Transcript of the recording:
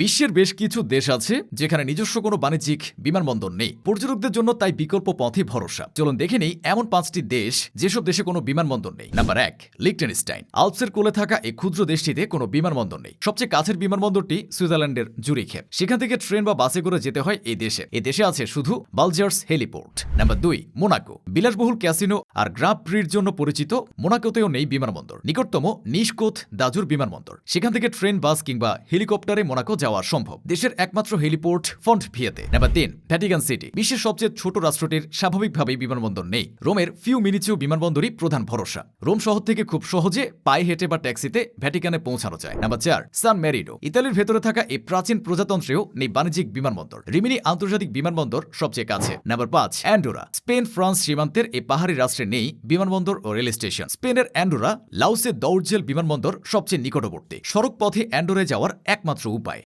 বিশ্বের বেশ কিছু দেশ আছে যেখানে নিজস্ব কোনো বাণিজ্যিক বিমানবন্দর নেই। পর্যটকদের জন্য তাই বিকল্প পথে ভরসা। চলুন দেখে নেই এমন পাঁচটি দেশ যেসব দেশে কোনো বিমানবন্দর নেই। নাম্বার এক লিকটেনস্টাইন আলপসের কোলে থাকা এই ক্ষুদ্র দেশটিতে কোনো বিমানবন্দর নেই। সবচেয়ে কাছের বিমানবন্দরটি সুইজারল্যান্ডের জুরিখে। সেখান থেকে ট্রেন বা বাসে করে যেতে হয় এই দেশে। এই দেশে আছে শুধু বালজার্স হেলিপোর্ট। নাম্বার দুই, মোনাকো। বিলাসবহুল ক্যাসিনো আর গ্রাপ প্রির জন্য পরিচিত মোনাকোতেও নেই বিমানবন্দর। নিকটতম নিষ্কোথ দাজুর বিমানবন্দর। সেখান থেকে ট্রেন, বাস কিংবা হেলিকপ্টারে মোনাকো যাওয়া সম্ভব। দেশের একমাত্র হেলিপোর্ট ফন্ট ভিয়েতে। নাম্বার তিন, ভ্যাটিকান সিটি। বিশ্বের সবচেয়ে ছোট রাষ্ট্রটির স্বাভাবিকভাবেই বিমানবন্দর নেই। রোমের ফিউ মিনিচিও বিমানবন্দরই প্রধান ভরসা। রোম শহর থেকে খুব সহজে পায়ে হেঁটে বা ট্যাক্সিতে ভ্যাটিকানে পৌঁছানো যায়। নাম্বার চার, সান ম্যারিডো ইতালির ভেতরে থাকা এই প্রাচীন প্রজাতন্ত্রেও নেই বাণিজ্যিক বিমানবন্দর। রিমিনি আন্তর্জাতিক বিমানবন্দর সবচেয়ে কাছে। নাম্বার পাঁচ, অ্যান্ডোরা। স্পেন, ফ্রান্স সীমান্তের এই পাহাড়ি রাষ্ট্রে নেই বিমানবন্দর ও রেল স্টেশন। স্পেনের অ্যান্ডোরা লাউসের দৌড়জেল বিমানবন্দর সবচেয়ে নিকটবর্তী। সড়ক পথে অ্যান্ডোরে যাওয়ার একমাত্র উপায়।